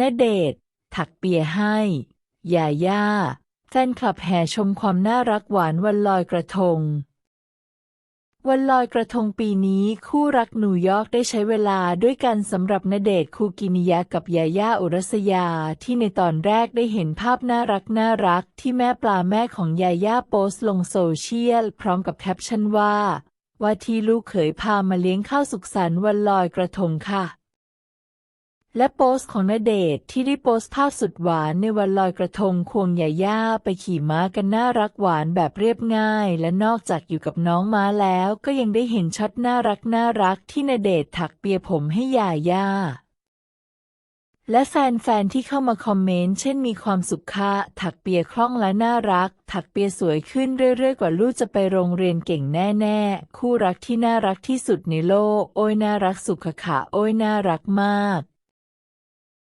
ณเดชถักเปียให้ยาย่า แฟนคลับแห่ชมความน่ารักหวานวันลอยกระทง วันลอยกระทงปีนี้คู่รักหนูยอร์กได้ใช้เวลาด้วยกันสำหรับณเดชคูกินิยะกับยาย่าอุรัสยาที่ในตอนแรกได้เห็นภาพน่ารักน่ารักที่แม่ปลาแม่ของยาย่าโพสต์ลงโซเชียล พร้อมกับแคปชั่นว่า ว่าที่ลูกเขยพามาเลี้ยงข้าวสุขสันต์วันลอยกระทงค่ะ และโพสต์ของณเดชที่ได้โพสต์ภาพสุดหวานในวันลอยกระทงควงยาย่าไปขี่ม้ากันน่ารักหวานแบบเรียบง่าย และนอกจากอยู่กับน้องม้าแล้ว ก็ยังได้เห็นช็อตน่ารักน่ารักที่ณเดชถักเปียผมให้ยาย่าและแฟนๆที่เข้ามาคอมเมนต์เช่นมีความสุขค่ะถักเปียคล่องและน่ารัก ถักเปียสวยขึ้นเรื่อยๆ กว่าลูกจะไปโรงเรียนเก่งแน่ๆ คู่รักที่น่ารักที่สุดในโลก โอ้ยน่ารักสุขค่ะโอ้ยน่ารักมาก